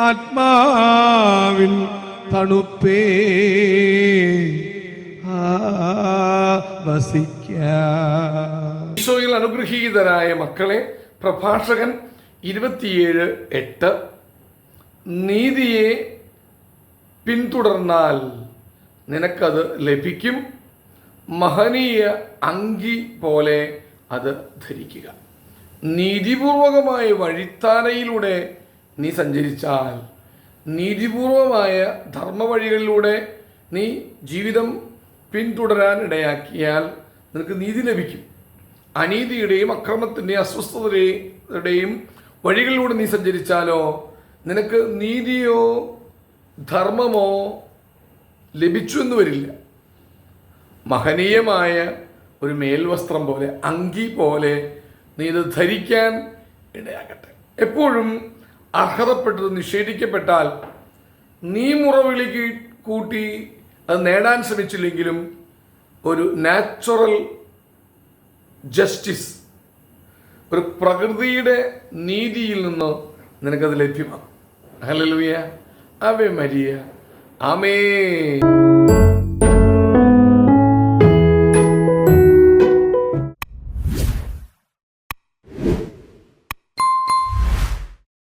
ആത്മാവിൻ തണുപ്പേ. ഈശോയിൽ അനുഗ്രഹീതരായ മക്കളെ പ്രഭാഷകൻ ഇരുപത്തിയേഴ് എട്ട്. നീതിയെ പിന്തുടർന്നാൽ നിനക്കത് ലഭിക്കും. മഹനീയ അങ്കി പോലെ അത് ധരിക്കുക. നീതിപൂർവകമായ വഴിത്താരയിലൂടെ നീ സഞ്ചരിച്ചാൽ. നീതിപൂർവമായ ധർമ്മവഴികളിലൂടെ നീ ജീവിതം പിന്തുടരാൻ ഇടയാക്കിയാൽ നിനക്ക് നീതി ലഭിക്കും. അനീതിയുടെയും അക്രമത്തിന്റെയും അസ്വസ്ഥതയുടെയും വഴികളിലൂടെ നീ സഞ്ചരിച്ചാലോ നിനക്ക് നീതിയോ ധർമ്മമോ ലഭിച്ചു എന്ന് വരില്ല. മഹനീയമായ ഒരു മേൽവസ്ത്രം പോലെ അങ്കി പോലെ നീ ഇത് ധരിക്കാൻ ഇടയാകട്ടെ. എപ്പോഴും അർഹതപ്പെട്ടത് നിഷേധിക്കപ്പെട്ടാൽ നീ മുറവിളി കൂട്ടി അത് നേടാൻ ശ്രമിച്ചില്ലെങ്കിലും ഒരു നാച്ചുറൽ ജസ്റ്റിസ് ഒരു പ്രകൃതിയുടെ നീതിയിൽ നിന്ന് നിനക്കത് ലഭ്യമാകും. Hallelujah Ave Maria. ആമേ